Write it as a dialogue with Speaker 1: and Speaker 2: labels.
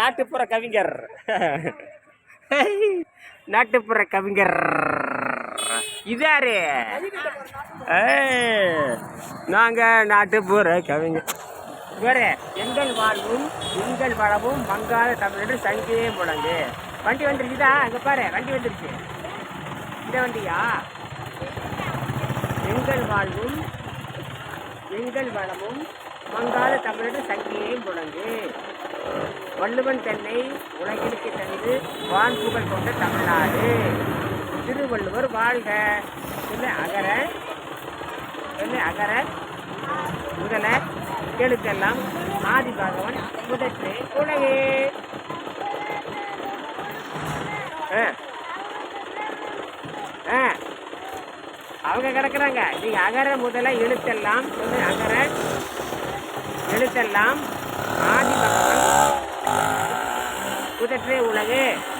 Speaker 1: நாட்டுப்புற கவிஞர் நாட்டுப்புற கவிஞர் இதாரு நாங்கள் நாட்டுப்புற கவிஞர் வேறு எங்கள் வாழ்வும் எங்கள் வளவும் மங்காத தமிழ் என்று சங்கே முழங்கு வண்டி வந்துருச்சுதா அங்கே பாரு வண்டி வந்துருச்சு இந்த வண்டியா எங்கள் வாழ்வும் எங்கள் வளமும் மங்காத தமிழ் சங்கியை முழங்கு வள்ளுவன் தன்னை உலகிற்கு தந்து வான் புகழ் கொண்ட தமிழ்நாடு திருவள்ளுவர் வாழ்க சொல்லு அகர சொல்லு அகர முதல எழுத்தெல்லாம் ஆதி பகவன் முதற்று உலகே அவங்க கிடக்குறாங்க நீங்க அகர முதல எழுத்தெல்லாம் சொல்லு அகர எழுத்தெல்லாம் ஆதி பகவான் பெற்றே உலகு